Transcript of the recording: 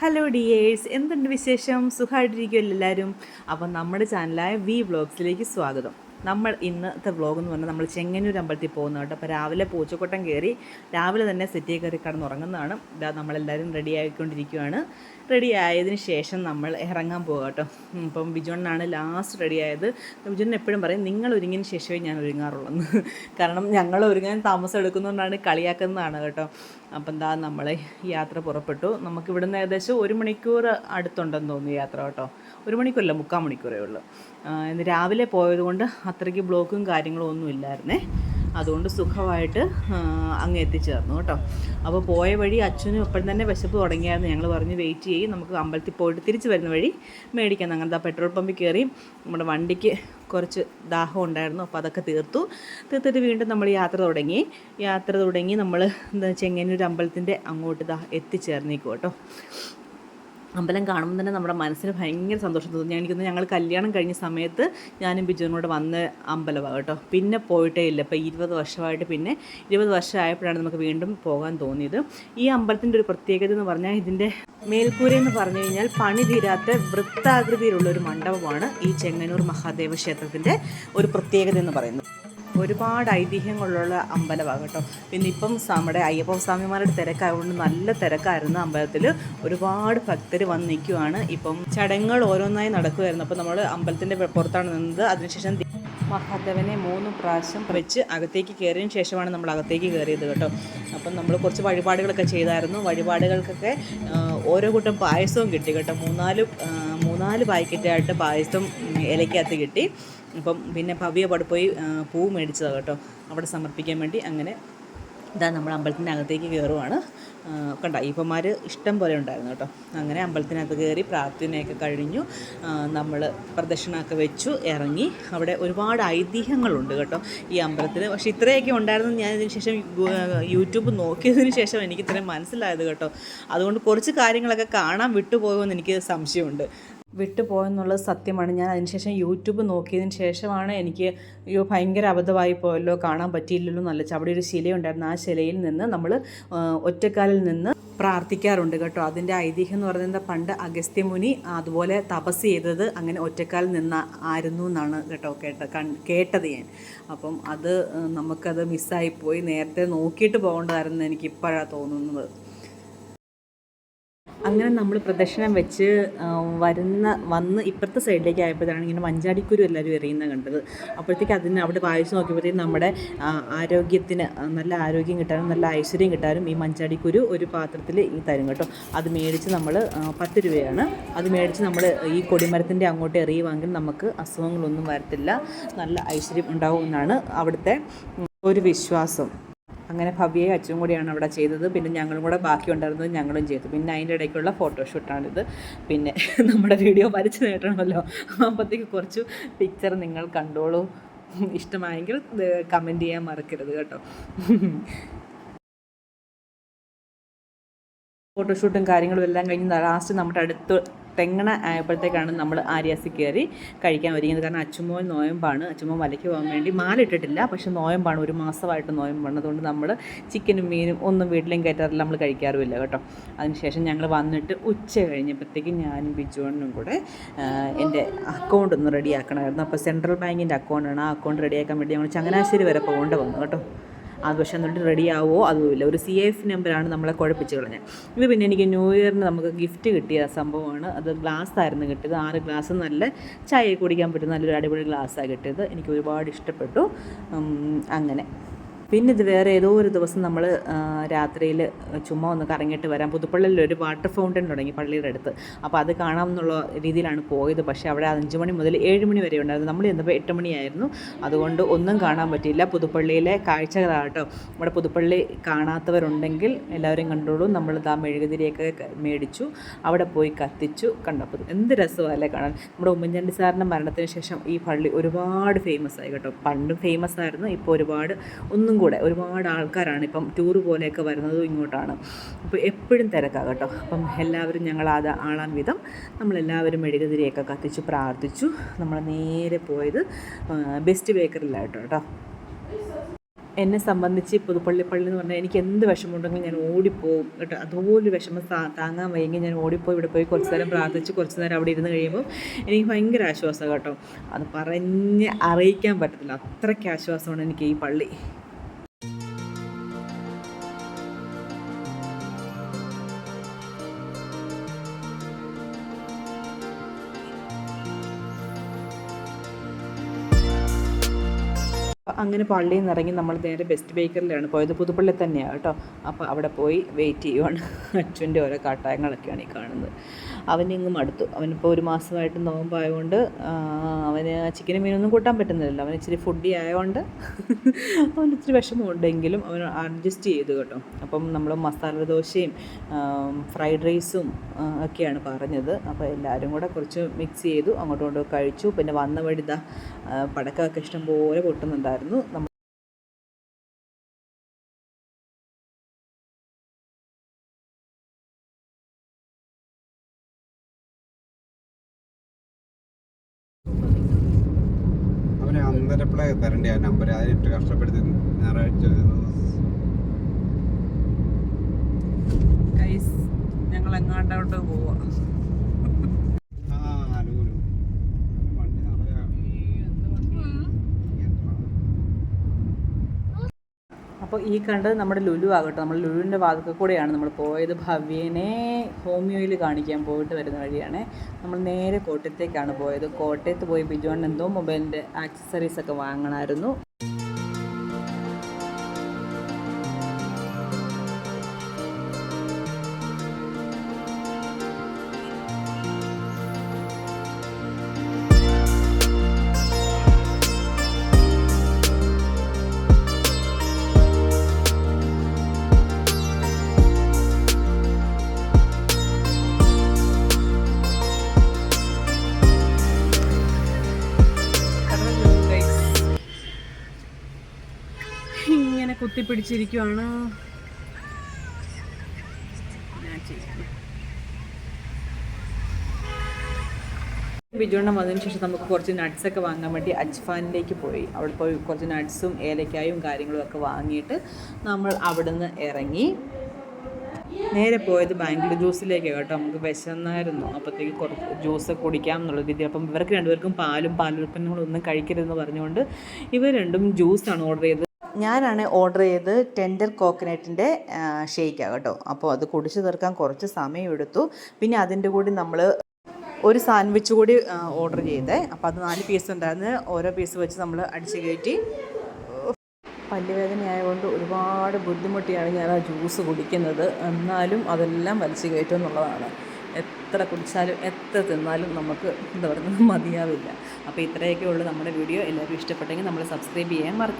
Hello dears എന്തുണ്ട് വിശേഷം? സുഖമായിട്ടിരിക്കുമല്ലോ എല്ലാവരും? അപ്പം നമ്മുടെ ചാനലായ വി വ്ളോഗ്സിലേക്ക് സ്വാഗതം. നമ്മൾ ഇന്നത്തെ വ്ളോഗ് എന്ന് പറഞ്ഞാൽ നമ്മൾ ചെങ്ങന്നൂർ അമ്പലത്തിൽ പോകുന്ന കേട്ടോ. അപ്പോൾ രാവിലെ പൂച്ചക്കൊട്ടം കയറി രാവിലെ തന്നെ സെറ്റിൽ കയറി കടന്നുറങ്ങുന്നതാണ് ഇതാ നമ്മളെല്ലാവരും റെഡി ആയിക്കൊണ്ടിരിക്കുകയാണ് റെഡി ആയതിന് ശേഷം നമ്മൾ ഇറങ്ങാൻ പോകുക കേട്ടോ. ഇപ്പം ബിജോണിനാണ് ലാസ്റ്റ് റെഡി ആയത്. ബിജോണ്ണൻ എപ്പോഴും പറയും നിങ്ങൾ ഒരുങ്ങിയതിന് ശേഷമേ ഞാൻ ഒരുങ്ങാറുള്ളൂ. കാരണം ഞങ്ങൾ ഒരുങ്ങാൻ താമസം എടുക്കുന്നതുകൊണ്ടാണ് കളിയാക്കുന്നതാണ് കേട്ടോ. അപ്പം എന്താ നമ്മൾ യാത്ര പുറപ്പെട്ടു. നമുക്ക് ഇവിടുന്ന് ഏകദേശം ഒരു മണിക്കൂർ അടുത്തുണ്ടെന്ന് തോന്നുന്നു യാത്ര കേട്ടോ. ഒരു മണിക്കൂറല്ല മുക്കാൽ മണിക്കൂറേ ഉള്ളൂ. ഇന്ന് രാവിലെ പോയതുകൊണ്ട് അത്രയ്ക്ക് ബ്ലോക്കും കാര്യങ്ങളും ഒന്നും ഇല്ലായിരുന്നേ. അതുകൊണ്ട് സുഖമായിട്ട് അങ്ങ് എത്തിച്ചേർന്നു കേട്ടോ. അപ്പോൾ പോയ വഴി അച്ഛനും ഇപ്പം തന്നെ വിശപ്പ് തുടങ്ങിയായിരുന്നു. ഞങ്ങൾ പറഞ്ഞ് വെയിറ്റ് ചെയ്യും നമുക്ക് അമ്പലത്തിൽ പോയിട്ട് തിരിച്ച് വരുന്ന വഴി മേടിക്കാം. അങ്ങനത്തെ ആ പെട്രോൾ പമ്പിൽ കയറി നമ്മുടെ വണ്ടിക്ക് കുറച്ച് ദാഹം ഉണ്ടായിരുന്നു. അപ്പോൾ അതൊക്കെ തീർത്തു. തീർത്തിട്ട് വീണ്ടും നമ്മൾ യാത്ര തുടങ്ങി. യാത്ര തുടങ്ങി നമ്മൾ എന്താ ചെങ്ങന്നൂർ അമ്പലത്തിന്റെ അങ്ങോട്ട് ദാ എത്തിച്ചേർന്നേക്കും കേട്ടോ. അമ്പലം കാണുമ്പോൾ തന്നെ നമ്മുടെ മനസ്സിന് ഭയങ്കര സന്തോഷം തോന്നി. എനിക്കൊന്ന് ഞങ്ങൾ കല്യാണം കഴിഞ്ഞ സമയത്ത് ഞാനും ബിജുവിനും കൂടെ വന്ന അമ്പലമാണ് കേട്ടോ. പിന്നെ പോയിട്ടേ ഇല്ല. ഇപ്പോൾ ഇരുപത് വർഷമായിട്ട് പിന്നെ ഇരുപത് വർഷമായപ്പോഴാണ് നമുക്ക് വീണ്ടും പോകാൻ തോന്നിയത്. ഈ അമ്പലത്തിന്റെ ഒരു പ്രത്യേകത എന്ന് പറഞ്ഞാൽ ഇതിന്റെ മേൽക്കൂര എന്ന് പറഞ്ഞു കഴിഞ്ഞാൽ പണി തീരാത്ത വൃത്താകൃതിയിലുള്ള ഒരു മണ്ഡപമാണ് ഈ ചെങ്ങന്നൂർ മഹാദേവ ക്ഷേത്രത്തിന്റെ ഒരു പ്രത്യേകത എന്ന് പറയുന്നത്. ഒരുപാട് ഐതിഹ്യങ്ങളുള്ള അമ്പലമാണ് കേട്ടോ. പിന്നെ ഇപ്പം നമ്മുടെ അയ്യപ്പ സ്വാമിമാരുടെ തിരക്കായതുകൊണ്ട് നല്ല തിരക്കായിരുന്നു അമ്പലത്തിൽ ഒരുപാട് ഭക്തർ വന്ന് നിൽക്കുവാണ് ഇപ്പം ചടങ്ങുകൾ ഓരോന്നായി നടക്കുമായിരുന്നു അപ്പോൾ നമ്മൾ അമ്പലത്തിന്റെ പുറത്താണ് നിന്നത്. അതിനുശേഷം മഹാദേവനെ മൂന്ന് പ്രാവശ്യം വെച്ച് അകത്തേക്ക് കയറിയതിന് ശേഷമാണ് നമ്മൾ അകത്തേക്ക് കയറിയത് കേട്ടോ. അപ്പം നമ്മൾ കുറച്ച് വഴിപാടുകളൊക്കെ ചെയ്തായിരുന്നു. വഴിപാടുകൾക്കൊക്കെ ഓരോ കൂട്ടം പായസവും കിട്ടി കേട്ടോ. മൂന്നാൽ മൂന്നാൽ പാക്കറ്റായിട്ട് പായസം ഇലയ്ക്കകത്ത് കിട്ടി. അപ്പം പിന്നെ ഭവ്യ അവിടെ പോയി പൂ മേടിച്ചതാണ് കേട്ടോ. അവിടെ സമർപ്പിക്കാൻ വേണ്ടി അങ്ങനെ ഇതാ നമ്മൾ അമ്പലത്തിന്റെ അകത്തേക്ക് കയറുവാണ് കണ്ട അയ്യപ്പന്മാർ ഇഷ്ടം പോലെ ഉണ്ടായിരുന്നു കേട്ടോ. അങ്ങനെ അമ്പലത്തിനകത്ത് കയറി പ്രാർത്ഥനയൊക്കെ കഴിഞ്ഞു. നമ്മൾ പ്രദക്ഷിണമൊക്കെ വെച്ചു ഇറങ്ങി. അവിടെ ഒരുപാട് ഐതിഹ്യങ്ങളുണ്ട് കേട്ടോ ഈ അമ്പലത്തിൽ പക്ഷേ ഇത്രയൊക്കെ ഉണ്ടായിരുന്നു ഞാൻ ഇതിന് ശേഷം യൂട്യൂബ് നോക്കിയതിന് ശേഷം എനിക്ക് ഇത്രയും മനസ്സിലായത് കേട്ടോ. അതുകൊണ്ട് കുറച്ച് കാര്യങ്ങളൊക്കെ കാണാൻ വിട്ടുപോകുമെന്ന് എനിക്ക് സംശയമുണ്ട്. വിട്ടുപോയെന്നുള്ളത് സത്യമാണ്. ഞാൻ അതിനുശേഷം യൂട്യൂബ് നോക്കിയതിന് ശേഷമാണ് എനിക്ക് അയ്യോ ഭയങ്കര അബദ്ധമായി പോയല്ലോ കാണാൻ പറ്റിയില്ലല്ലോ നല്ല അവിടെ ഒരു ശിലയുണ്ടായിരുന്നു. ആ ശിലയിൽ നിന്ന് നമ്മൾ ഒറ്റക്കാലിൽ നിന്ന് പ്രാർത്ഥിക്കാറുണ്ട് കേട്ടോ. അതിന്റെ ഐതിഹ്യം എന്ന് പറയുന്നത് പണ്ട് അഗസ്ത്യമുനി അതുപോലെ തപസ് ചെയ്തത് അങ്ങനെ ഒറ്റക്കാലിൽ നിന്ന് ആയിരുന്നു എന്നാണ് കേട്ടോ കേട്ട കേട്ടത് ഞാൻ. അപ്പം അത് നമുക്കത് മിസ്സായിപ്പോയി നേരത്തെ നോക്കിയിട്ട് പോകേണ്ടതായിരുന്നു എനിക്ക് ഇപ്പോഴാണ് തോന്നുന്നത്. അങ്ങനെ നമ്മൾ പ്രദക്ഷിണം വെച്ച് വരുന്ന വന്ന് ഇപ്പുറത്തെ സൈഡിലേക്ക് ആയപ്പോഴാണ് ഇങ്ങനെ മഞ്ചാടിക്കുരു എല്ലാവരും എറിയുന്നത് കണ്ടത്. അപ്പോഴത്തേക്ക് അതിന് അവിടെ വായിച്ച് നോക്കിയപ്പോഴത്തേക്കും നമ്മുടെ ആരോഗ്യത്തിന് നല്ല ആരോഗ്യം കിട്ടാനും നല്ല ഐശ്വര്യം കിട്ടാനും ഈ മഞ്ചാടിക്കുരു ഒരു പാത്രത്തിൽ ഈ തരും കേട്ടോ. അത് മേടിച്ച് നമ്മൾ പത്ത് രൂപയാണ്. അത് മേടിച്ച് നമ്മൾ ഈ കൊടിമരത്തിന്റെ അങ്ങോട്ട് എറിയുവാണെങ്കിൽ നമുക്ക് അസുഖങ്ങളൊന്നും വരത്തില്ല. നല്ല ഐശ്വര്യം ഉണ്ടാവും എന്നാണ് അവിടുത്തെ ഒരു വിശ്വാസം. അങ്ങനെ ഭവ്യയും അച്ഛനും കൂടിയാണ് അവിടെ ചെയ്തത്. പിന്നെ ഞങ്ങളും കൂടെ ബാക്കി ഉണ്ടായിരുന്നത് ഞങ്ങളും ചെയ്തു. പിന്നെ അതിന്റെ ഇടയ്ക്കുള്ള ഫോട്ടോഷൂട്ടാണിത് പിന്നെ നമ്മുടെ വീഡിയോ വരച്ചു നേട്ടണമല്ലോ അപ്പോഴത്തേക്ക് കുറച്ച് പിക്ചർ നിങ്ങൾ കണ്ടോളൂ. ഇഷ്ടമായെങ്കിൽ കമന്റ് ചെയ്യാൻ മറക്കരുത് കേട്ടോ. ഫോട്ടോഷൂട്ടും കാര്യങ്ങളും എല്ലാം കഴിഞ്ഞ് ലാസ്റ്റ് നമ്മുടെ അടുത്ത് തെങ്ങണ ആയപ്പോഴത്തേക്കാണ് നമ്മൾ ആര്യാസി കയറി കഴിക്കാൻ ഒരുങ്ങിയത്. കാരണം അച്ചുമോൻ നോയമ്പാണ്. അച്ചുമോൻ വലയ്ക്ക് പോകാൻ വേണ്ടി മാലിട്ടിട്ടില്ല. പക്ഷെ നോയമ്പാണ്. ഒരു മാസമായിട്ട് നോയമ്പാണ് അതുകൊണ്ട് നമ്മൾ ചിക്കനും മീനും ഒന്നും വീട്ടിലും കയറ്റാറില്ല. നമ്മൾ കഴിക്കാറുമില്ല കേട്ടോ. അതിനുശേഷം ഞങ്ങൾ വന്നിട്ട് ഉച്ച കഴിഞ്ഞപ്പോഴത്തേക്കും ഞാനും ബിജുവണ്ണും കൂടെ എന്റെ അക്കൗണ്ട് ഒന്ന് റെഡിയാക്കണമായിരുന്നു അപ്പോൾ സെൻട്രൽ ബാങ്കിന്റെ അക്കൗണ്ടാണ് ആ അക്കൗണ്ട് റെഡിയാക്കാൻ വേണ്ടി ഞങ്ങൾ ചങ്ങനാശ്ശേരി വരെ പോകേണ്ടി വന്നു കേട്ടോ. പക്ഷെ എന്നിട്ട് റെഡി ആവുമോ അതുമില്ല. ഒരു സി എഫ് നമ്പറാണ് നമ്മളെ കുഴപ്പിച്ച് കളഞ്ഞത്. ഇത് പിന്നെ എനിക്ക് ന്യൂ ഇയറിന് നമുക്ക് ഗിഫ്റ്റ് കിട്ടിയ സംഭവമാണ്. അത് ഗ്ലാസ് ആയിരുന്നു കിട്ടിയത്. ആറ് ഗ്ലാസ് നല്ല ചായ കുടിക്കാൻ പറ്റുന്ന നല്ലൊരു അടിപൊളി ഗ്ലാസ്സാണ് കിട്ടിയത്. എനിക്ക് ഒരുപാട് ഇഷ്ടപ്പെട്ടു. അങ്ങനെ. പിന്നെ ഇത് വേറെ ഏതോ ഒരു ദിവസം നമ്മൾ രാത്രിയിൽ ചുമ്മാ ഒന്ന് കറങ്ങിയിട്ട് വരാം. പുതുപ്പള്ളിയിൽ ഒരു വാട്ടർ ഫൗണ്ടൻ തുടങ്ങി പള്ളിയുടെ അടുത്ത്. അപ്പോൾ അത് കാണാം എന്നുള്ള രീതിയിലാണ് പോയത്. പക്ഷേ അവിടെ അഞ്ച് മണി മുതൽ ഏഴ് മണി വരെ ഉണ്ടായിരുന്നു. നമ്മൾ ചെന്നപ്പോൾ എട്ട് മണിയായിരുന്നു. അതുകൊണ്ട് ഒന്നും കാണാൻ പറ്റിയില്ല. പുതുപ്പള്ളിയിലെ കാഴ്ചകളാട്ടോ. നമ്മുടെ പുതുപ്പള്ളി കാണാത്തവരുണ്ടെങ്കിൽ എല്ലാവരും കണ്ടോളൂ. നമ്മൾ ആ മെഴുകുതിരിയൊക്കെ മേടിച്ചു. അവിടെ പോയി കത്തിച്ചു. കണ്ടപ്പോൾ എന്ത് രസമല്ലേ കാണാൻ. നമ്മുടെ ഉമ്മൻചാണ്ടി സാറിന്റെ മരണത്തിന് ശേഷം ഈ പള്ളി ഒരുപാട് ഫേമസ് ആയി കേട്ടോ. പണ്ടും ഫേമസ് ആയിരുന്നു. ഇപ്പോൾ ഒരുപാട് ഒന്നും കൂടെ ഒരുപാട് ആൾക്കാരാണ് ഇപ്പം ടൂർ പോലെയൊക്കെ വരുന്നതും ഇങ്ങോട്ടാണ്. അപ്പോൾ എപ്പോഴും തിരക്കാണ് കേട്ടോ. അപ്പം എല്ലാവരും ഞങ്ങൾ അത് ആളാൻ വിധം നമ്മളെല്ലാവരും മെഴുകുതിരിയൊക്കെ കത്തിച്ച് പ്രാർത്ഥിച്ചു. നമ്മൾ നേരെ പോയത് ബെസ്റ്റ് ബേക്കറിലായിട്ടോ കേട്ടോ. എന്നെ സംബന്ധിച്ച് പുതുപ്പള്ളി പള്ളി എന്ന് പറഞ്ഞാൽ എനിക്ക് എന്ത് വിഷമമുണ്ടെങ്കിലും ഞാൻ ഓടിപ്പോവും കേട്ടോ. അതുപോലെ വിഷമം താങ്ങാൻ വയ്യെങ്കിൽ ഞാൻ ഓടിപ്പോയി ഇവിടെ പോയി കുറച്ച് നേരം പ്രാർത്ഥിച്ച് കുറച്ച് നേരം അവിടെ ഇരുന്ന് കഴിയുമ്പോൾ എനിക്ക് ഭയങ്കര ആശ്വാസം കേട്ടോ. അത് പറഞ്ഞ് അറിയിക്കാൻ പറ്റത്തില്ല. അത്രയ്ക്ക് ആശ്വാസമാണ് എനിക്ക് ഈ പള്ളി. അങ്ങനെ പള്ളിയിൽ നിന്ന് ഇറങ്ങി നമ്മൾ നേരെ ബെസ്റ്റ് ബേക്കറിലാണ് പോയത്. പുതുപ്പള്ളി തന്നെയാണ് കേട്ടോ. അപ്പോൾ അവിടെ പോയി വെയിറ്റ് ചെയ്യുവാണ്. അച്ഛന്റെ ഓരോ കാട്ടായങ്ങളൊക്കെയാണ് ഈ കാണുന്നത്. അവനിങ്ങ് മടുത്തു അവനിപ്പോൾ ഒരു മാസമായിട്ട് നോമ്പായതുകൊണ്ട് അവന് ചിക്കനും മീനൊന്നും കൂട്ടാൻ പറ്റുന്നില്ലല്ലോ. അവൻ ഇച്ചിരി ഫുഡി ആയതുകൊണ്ട് അവൻ ഇച്ചിരി വിഷമമുണ്ടെങ്കിലും അവൻ അഡ്ജസ്റ്റ് ചെയ്തു കേട്ടോ. അപ്പം നമ്മൾ മസാല ദോശയും ഫ്രൈഡ് റൈസും ഒക്കെയാണ് പറഞ്ഞത്. അപ്പോൾ എല്ലാവരും കൂടെ കുറച്ച് മിക്സ് ചെയ്തു അങ്ങോട്ടും ഇങ്ങോട്ടും കഴിച്ചു. പിന്നെ വന്ന വഴി ഇതാ പടക്കമൊക്കെ ഇഷ്ടംപോലെ പൊട്ടുന്നുണ്ടായിരുന്നു. നമ്മൾ അവന് തരണ്ടേ ആ നമ്പർ അതിനിട്ട് കഷ്ടപ്പെടുത്തി ഞായറാഴ്ച ഞങ്ങൾ എങ്ങാണ്ടോട്ട് പോവാ ആ അനുകൂലം വണ്ടി നിറയെ അപ്പോൾ ഈ കണ്ടത് നമ്മുടെ ലുലു ആകട്ടെ. നമ്മൾ ലുലുവിന്റെ വാതിൽക്കൽ കൂടെയാണ് നമ്മൾ പോയത്. ഭവ്യനെ ഹോമിയോയിൽ കാണിക്കാൻ പോയിട്ട് വരുന്ന വഴിയാണ്. നമ്മൾ നേരെ കോട്ടയത്തേക്കാണ് പോയത്. കോട്ടയത്ത് പോയി ബിജോൺ എന്തോ മൊബൈലിന്റെ ആക്സസറീസ് ഒക്കെ വാങ്ങണമായിരുന്നു. കുത്തിപ്പിടിച്ചിരിക്കുവാണ്. ബിജുണ്ണം വന്നതിന് ശേഷം നമുക്ക് കുറച്ച് നട്ട്സൊക്കെ വാങ്ങാൻ വേണ്ടി അജ്ഫാനിലേക്ക് പോയി. അവിടെ പോയി കുറച്ച് നട്ട്സും ഏലക്കായും കാര്യങ്ങളും ഒക്കെ വാങ്ങിയിട്ട് നമ്മൾ അവിടുന്ന് ഇറങ്ങി. നേരെ പോയത് ബാംഗ്ലൂർ ജ്യൂസിലേക്ക് കേട്ടോ. നമുക്ക് വിശന്നായിരുന്നു. അപ്പോഴത്തേക്ക് കുറച്ച് ജ്യൂസ് കുടിക്കാം എന്നുള്ള രീതി അപ്പം ഇവർക്ക് രണ്ടുപേർക്കും പാലും പാലുൽപ്പന്നങ്ങളും ഒന്നും കഴിക്കരുതെന്ന് പറഞ്ഞുകൊണ്ട് ഇവർ രണ്ടും ജ്യൂസാണ് ഓർഡർ ചെയ്തത്. ഞാനാണ് ഓർഡർ ചെയ്ത് ടെൻഡർ കോക്കനട്ടിന്റെ ഷേക്കാണ് കേട്ടോ. അപ്പോൾ അത് കുടിച്ചു തീർക്കാൻ കുറച്ച് സമയം എടുത്തു പിന്നെ അതിന്റെ കൂടി നമ്മൾ ഒരു സാൻഡ്വിച്ച് കൂടി ഓർഡർ ചെയ്തേ. അപ്പോൾ അത് നാല് പീസ് ഉണ്ടായിരുന്നു. ഓരോ പീസ് വെച്ച് നമ്മൾ അടിച്ച് കയറ്റി. പല്ലുവേദന ആയതുകൊണ്ട് ഒരുപാട് ബുദ്ധിമുട്ടിയാണ് ഞാൻ ആ ജ്യൂസ് കുടിക്കുന്നത്. എന്നാലും അതെല്ലാം വലിച്ചു കയറ്റും എന്നുള്ളതാണ്. എത്ര കുടിച്ചാലും എത്ര തിന്നാലും നമുക്ക് എന്താ പറയുന്നത് മതിയാവില്ല. അപ്പോൾ ഇത്രയൊക്കെ ഉള്ളൂ നമ്മുടെ വീഡിയോ. എല്ലാവരും ഇഷ്ടപ്പെട്ടെങ്കിൽ നമ്മൾ സബ്സ്ക്രൈബ് ചെയ്യാൻ മറക്കും